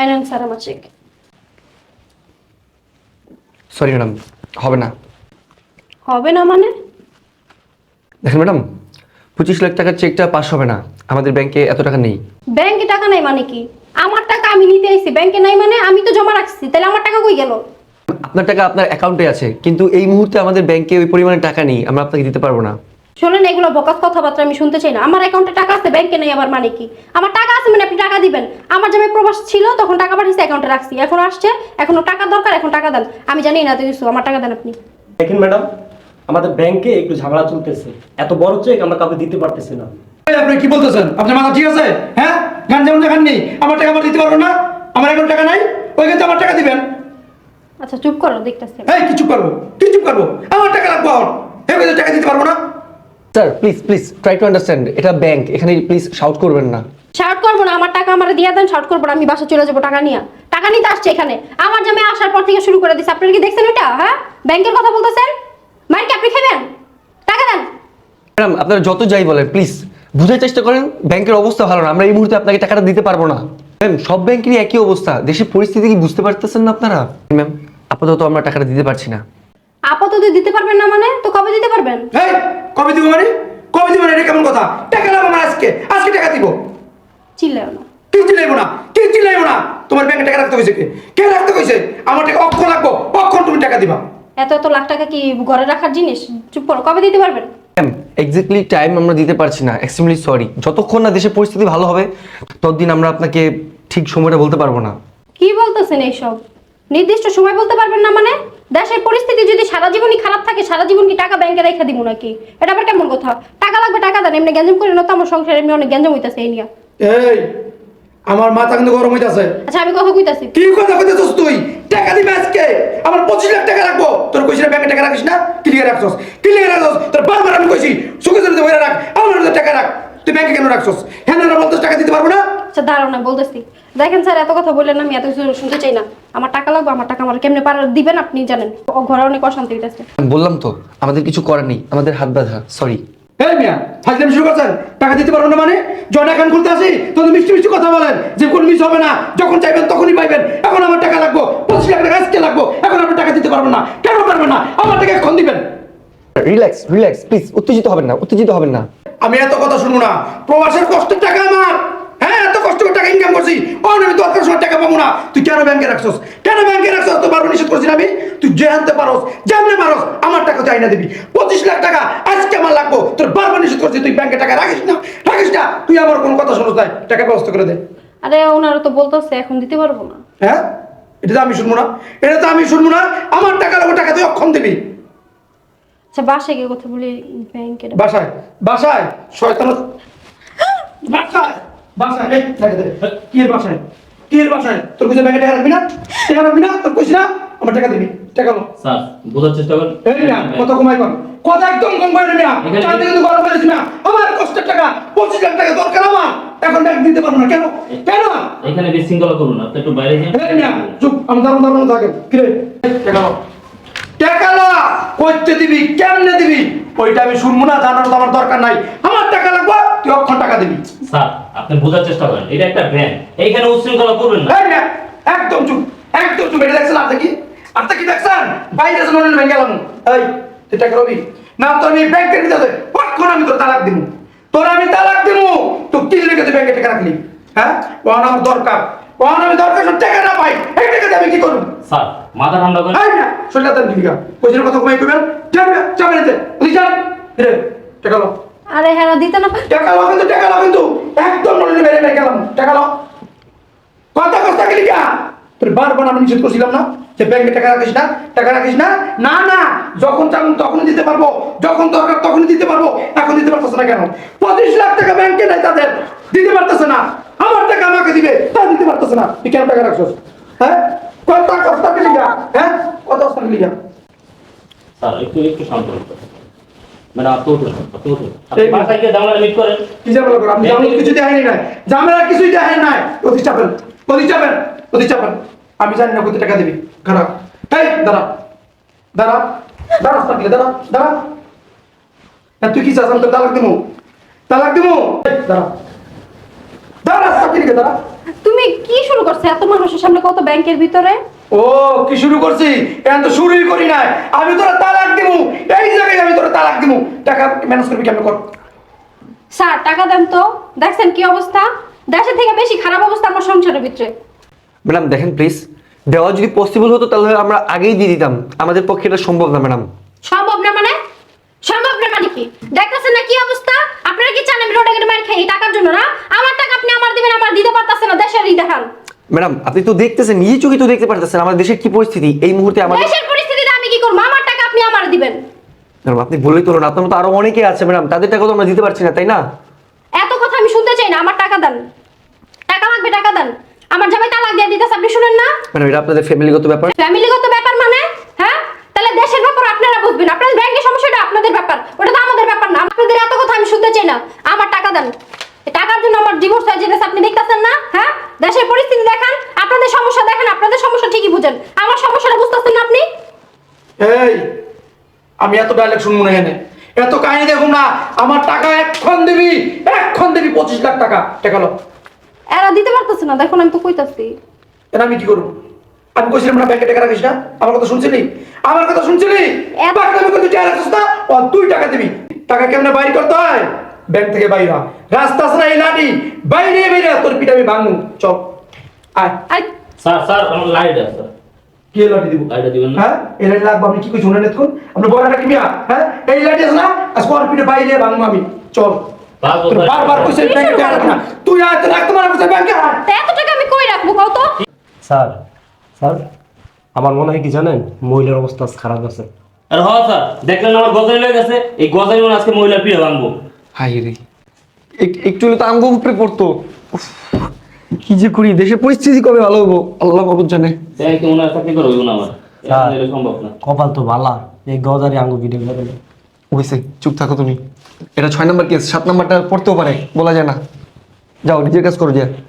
এই নেন স্যার আমার চেক। সরি ম্যাডাম হবে না। হবে না মানে? দেখেন ম্যাডাম পঁচিশ লাখ টাকার চেকটা পাস হবে না। আমাদের ব্যাংকে এত টাকা নেই। ব্যাংকে টাকা নাই মানে কি? আমার টাকা আমি নিতে আইছি ব্যাংকে নাই মানে আমি তো জমা রাখছি তাহলে আমার টাকা কই গেল? আপনার টাকা আপনার অ্যাকাউন্টে আছে কিন্তু এই মুহূর্তে আমাদের ব্যাংকে ওই পরিমাণে টাকা নেই আমরা আপনাকে দিতে পারব না। শোনেন এগুলো বকাস কথাবার্তা আমি শুনতে চাই না। আমার অ্যাকাউন্টে টাকা আছে ব্যাংকে নেই আবার মানে কি? আমার টাকা আছে মানে আপনি টাকা দিবেন। আমার জামাই প্রবাস ছিল তখন টাকা পাঠিয়েছে অ্যাকাউন্টে রাখছি। এখন আসছে এখনও টাকা দরকার এখন টাকা দেন। আমি জানি না কিছু আমার টাকা দেন আপনি। দেখেন ম্যাডাম আমাদের ব্যাংকে একটু ঝামেলা চলতেছে। এত বড় চেক আমরা কাউকে দিতে পারতেছি না। আপনি কি বলতেছেন? আপনার মাথা ঠিক আছে? হ্যাঁ? গান যেমন দেখান নেই আমার টাকা আমার দিতে পারব না? আমার এখন টাকা নাই? ওই কিন্তু আমার টাকা দিবেন। আচ্ছা চুপ করো দেখতেছি এই কি চুপ করব। কি চুপ করব। আমার টাকা লাগবো আমার টাকা দিতে পারব না। Sir please please try to understand এটা ব্যাংক এখানে প্লিজ শাউট করবেন না। শার্ট করব না আমার টাকা আমার দিয়ে দেন শার্ট করব না আমি বাসা চলে যাব টাকা নিয়ে। টাকা নিতে আসছে এখানে। আমার জামাই আসার পর থেকে শুরু করে দিচ্ছে আপনারা কি দেখছেন এটা হ্যাঁ? ব্যাংকের কথা বলতেছেন? মার কি আপনি খাবেন? টাকা দেন। ম্যাডাম আপনারা যত যাই বলেন প্লিজ বুঝার চেষ্টা করেন ব্যাংকের অবস্থা ভালো না। আমরা এই মুহূর্তে আপনাকে টাকাটা দিতে পারব না। ম্যাম সব ব্যাংকেরই একই অবস্থা। দেশের পরিস্থিতি কি বুঝতে পারতেছেন না আপনারা? ম্যাম আপাতত আমরা টাকাটা দিতে পারছি না। আপাতত দিতে পারবেন না মানে? তো কবে দিতে পারবেন? এই কবে দিব মানে? কবে দিব মানে? এটা কেমন কথা? টাকা লাগবো না আজকে। আজকে টাকা দিব। চিল্লাও না। কি চিল্লাইবো না। কি চিল্লাইবো না। তোমার ব্যাংকে টাকা রাখতে হয়েছে কে? কে রাখতে হয়েছে আমার টাকা অক্ষণ লাগবো। অক্ষণ তুমি টাকা দিবা? এত এত লাখ টাকা কি ঘরে রাখার জিনিস? চুপ করো কবে দিতে পারবেন? ম্যাম এক্স্যাক্টলি টাইম আমরা দিতে পারছি না। এক্সট্রিমলি সরি যতক্ষণ না দেশের পরিস্থিতি ভালো হবে ততদিন আমরা আপনাকে ঠিক সময়টা বলতে পারব না। কি বলতেছেন এইসব? নির্দিষ্ট সময় বলতে পারবেন না মানে? সারা জীবনই খারাপ থাকে সারা জীবন কি টাকা ব্যাংকে রেখে দিব নাকি? এটা আবার কেমন কথা? টাকা লাগবে টাকা দেন এমনি গ্যাঞ্জাম করে না তো আমার সংসারে এমনি অনেক গ্যাঞ্জাম হইতাছে এই নিয়ে। এই আমার মাথা কিন্তু গরম হইতাছে। আচ্ছা আমি কথা কইতাছি। কি কথা কইতেছস তুই? টাকা দিবি আজকে? আমার পঁচিশ লাখ টাকা রাখব। তোর কইছি না ব্যাংকে টাকা রাখিস না? ক্লিয়ার রাখছস। কি লিখে রাখছস। তোর বারবার আমি কইছি সুখে সুখে বইরা রাখ আমার টাকা রাখ। তুই ব্যাংকে কেন রাখছস? হ্যাঁ না বলতেছ টাকা দিতে পারব না? আচ্ছা দাঁড়াও না বলতেছি। দেখেন স্যার এত কথা বললেন আমি এত কিছু শুনতে চাই না। আমার টাকা লাগবে আমার টাকা আমার কেমনে পার দিবেন আপনি জানেন? ও ঘরে অনেক অশান্তি হইতাছে। বললাম তো আমাদের কিছু করার নেই আমাদের হাত বাঁধা সরি এই মিয়া ফাজলামি শুরু করছেন? টাকা দিতে পারব না মানে? জয়না খান খুলতে আসি তোদের মিষ্টি মিষ্টি কথা বলেন। যে কোন মিস হবে না যখন চাইবেন তখনই পাইবেন। এখন আমার টাকা লাগবো পঁচিশ লাখ টাকা আজকে লাগবো এখন আপনার টাকা দিতে পারব না। কেন পারবেন না? আমার টাকা এখন দিবেন। রিল্যাক্স রিল্যাক্স প্লিজ উত্তেজিত হবেন না উত্তেজিত হবেন না। আমি এত কথা শুনব না। প্রবাসের কষ্টের টাকা আমার হ্যাঁ এত কষ্ট করে টাকা ইনকাম করছি অন আমি দরকার সময় টাকা পাবো না তুই কেন ব্যাংকে রাখছস? কেন ব্যাংকে রাখছস? তো পারব নিষেধ করছি আমি? তুই যে আনতে পারস যেমনে পারস আমার টাকা চাই না দিবি। পঁচিশ লাখ টাকা আজকে আমার লাগবো। তোর বারবার নিষেধ করছি তুই ব্যাংকে টাকা রাখিস না রাখিস না। তুই আমার কোনো কথা শুনস নাই টাকা ব্যবস্থা করে দে। আরে ওনারা তো বলতেছে এখন দিতে পারব না। হ্যাঁ? এটা তো আমি শুনব না। এটা তো আমি শুনব না। আমার টাকা লাগবো টাকা তুই অক্ষম দিবি। আচ্ছা বাসায় গিয়ে কথা বলি ব্যাংকে বাসায় বাসায় শয়তান। বাসায় বাসায় এই কি বাসায়? কি এর বাসায় তোর কইছে ব্যাংকে টাকা রাখবি না? টাকা রাখবি না? তোর কইছি না? আমার টাকা দিবি। টাকা লো। স্যার বোঝার চেষ্টা করেন। এই মিয়া কত কমাই কর। কত একদম কম করে তো গরম করেছি না আমার কষ্টের টাকা পঁচিশ লাখ টাকা দরকার আমার। এখন ব্যাংক দিতে পারব না। কেন? কেন? এখানে বিশৃঙ্খলা করুন আপনি একটু বাইরে যান। এই মিয়া চুপ। আমি দারুণ দারুণ থাকে কিরে টাকা লো। টাকা লো। কইতে দিবি কেমনে দিবি? ওইটা আমি শুনব না জানার তো আমার দরকার নাই। আমার টাকা দিবি। স্যার আপনি বোঝার চেষ্টা করেন এটা একটা ব্যাংক এইখানে উচ্ছৃঙ্খলা করবেন না। মিয়া একদম চুপ একদম চুপ এটা দেখছেন আপনি কি? আপনি কি দেখছেন? বাইরে আছে নন ব্যাংকে গেলাম। এই তুই টাকা রবি না তোর আমি ব্যাংকের ভিতরে কখন আমি তোর তালাক দিব? তোর আমি তালাক দিব? তো কি লেগে তুই ব্যাংকে টাকা রাখলি? হ্যাঁ? ওখানে আমার দরকার। ওখানে আমি দরকার সব টাকা না পাই এই টাকা আমি কি করব? স্যার মাথা ঠান্ডা করেন। এই না শরীরটা তার দিবিকা পয়সার কথা কমাই করবেন যাবে যাবে নিতে তুই যান রে টাকা লো আরে হ্যাঁ দিতে না টাকা লো কিন্তু টাকা লো কিন্তু। একদম নলে বেড়ে বেড়ে গেলাম। টাকা লো কথা কথা গেলি কা তোর বারবার আমি নিষেধ করছিলাম না যে ব্যাংকে টাকা রাখিস না টাকা রাখিস না? না না। যখন চান তখনই দিতে পারব। যখন দরকার তখনই দিতে পারব। এখন দিতে পারতেছে না কেন? পঁচিশ লাখ টাকা ব্যাংকে নাই তাদের। দিতে পারতেছে না। আমার টাকা আমাকে দিবে। তা দিতে পারতেছে না। তুই কেন টাকা রাখছিস? হ্যাঁ? কত কষ্ট গেলি কা হ্যাঁ? কত কষ্ট গেলি কা স্যার একটু একটু শান্ত হন আপনি উঠুন আপনি উঠুন বাসায় গিয়ে জানলা মিট করেন। কি যাবে লোক আপনি জানেন কিছু দেখাই নাই। জামেলা কিছুই দেখাই নাই। অতি চাপেন অতি চাপেন অতি চাপেন আমি জানি না কত টাকা দিবি। খারাপ এই দাঁড়া। দাঁড়া। দাঁড়া থাকলে দাঁড়া। দাঁড়া। তুই কি চাস? আমি তোর তালাক দিমু। তালাক দিমু। দাঁড়া। দাঁড়া থাকলি দাঁড়া। তুমি কি শুরু করছ? এত মানুষের সামনে কত ব্যাংকের ভিতরে? ও কি শুরু করছি? এখন তো শুরুই করি নাই। আমি তোরা তালাক দিমু। এই জায়গায় আমি তোরা তালাক দিমু। টাকা ম্যানেজ করবি কেমন কর। স্যার টাকা দেন তো। দেখছেন কি অবস্থা? দেশের থেকে বেশি খারাপ অবস্থা আমার সংসারের ভিতরে। ম্যাডাম দেখেন প্লিজ। দেওয়া যদি পসিবল হতো তাহলে আমরা আগেই দিয়ে দিতাম। আমাদের পক্ষে এটা সম্ভব না ম্যাডাম। সম্ভব না মানে? সম্ভব না মানে কি? দেখতেছেন না কি অবস্থা? আপনারা কি চান আমি রোডে গেটে মার খাই এই টাকার জন্য না? আমার টাকা আপনি আমার দিবেন আমার দিতে পারতেছেন না দেশেরই দেখান। ম্যাডাম আপনি তো দেখতেছেন নিজে চোখে তো দেখতে পারতেছেন আমাদের দেশের কি পরিস্থিতি। এই মুহূর্তে আমাদের দেশের পরিস্থিতিতে আমি কি করব? আমার টাকা আপনি আমার দিবেন। ম্যাডাম আপনি বলেই তো আপনার মতো আরও অনেকে আছে ম্যাডাম তাদের টাকা তো আমরা দিতে পারছি না তাই না? এত কথা আমি শুনতে চাই না আমার টাকা দেন। টাকা লাগবে টাকা দেন। আমার জামাই তালাক দিয়ে দিতেছে আপনি শুনেন না? ম্যাডাম এটা আপনাদের ফ্যামিলিগত ব্যাপার। ফ্যামিলিগত ব্যাপার মানে? হ্যাঁ? তাহলে দেশের ব্যাপার আপনারা বুঝবেন। আপনাদের ব্যাংকের সমস্যাটা আপনাদের ব্যাপার ওটা তো আমাদের ব্যাপার না। আপনাদের এত কথা আমি শুনতে চাই না। আমার টাকা দেন। টাকার জন্য আমার ডিভোর্স হয়ে যেতেছে আপনি দেখতেছেন না? হ্যাঁ? দেশের পরিস্থিতি দেখান আপনাদের সমস্যা দেখেন আপনাদের সমস্যা ঠিকই বুঝেন। আমার সমস্যাটা বুঝতেছেন না আপনি? এই আমি এত ডায়লগ শুনব না এখানে। এত কাহিনী দেখুন না আমার টাকা এক্ষণ দিবি এক্ষণ দিবি পঁচিশ লাখ টাকা। টাকা লো। এরা দিতে পারতেছে না দেখুন আমি তো কইতাছি। এটা আমি কি করব? আমি কইছিলাম না ব্যাংকে টাকা রাখিস না? আমার কথা শুনছিলি? আমার কথা শুনছিলি? আমি কিন্তু টাকা রাখিস না? ও তুই টাকা দিবি। টাকা কেমনে বাইর করতে হয়? ব্যাংক থেকে বাইর। রাস্তা না এই লাঠি বাইরে বাইরে তোর পিঠে আমি ভাঙবো। চল আয়। আর স্যার স্যার আমার লাইট আছে স্যার। কে লাঠি দিব? লাইটটা দিবেন না? হ্যাঁ? এই লাঠি লাগবে আপনি কি কই শুনে নেতকুন আপনি বড়টা কি মিয়া? হ্যাঁ? এই লাঠি আছে না? আজকে ওর পিঠে বাইরে ভাঙবো আমি। চল। বারবার কইছে ব্যাংকে রাখ না। তুই আর রাখতে মানা কইছে ব্যাংকে তা এত টাকা আমি কই রাখব তো? স্যার স্যার আমার মনে হয় কি জানেন? মহিলার অবস্থা খারাপ আছে। আর হ স্যার দেখলেন আমার গজারি লেগে গেছে এই গজারি মনে আজকে মহিলার পিড়ে ভাঙবো। হাই রে এক- একটু হলে তো আমগো উপরে পড়তো। কি যে করি দেশের পরিস্থিতি কবে ভালো হব আল্লাহ কবর জানে। কপাল তো ভালা এই গজারি আঙ্গু ভিডিও করে হয়েছে চুপ থাকো তুমি। এটা ছয় নম্বর কেস সাত নম্বরটা পড়তেও পারে বলা যায় না। যাও নিজের কাজ করো যে।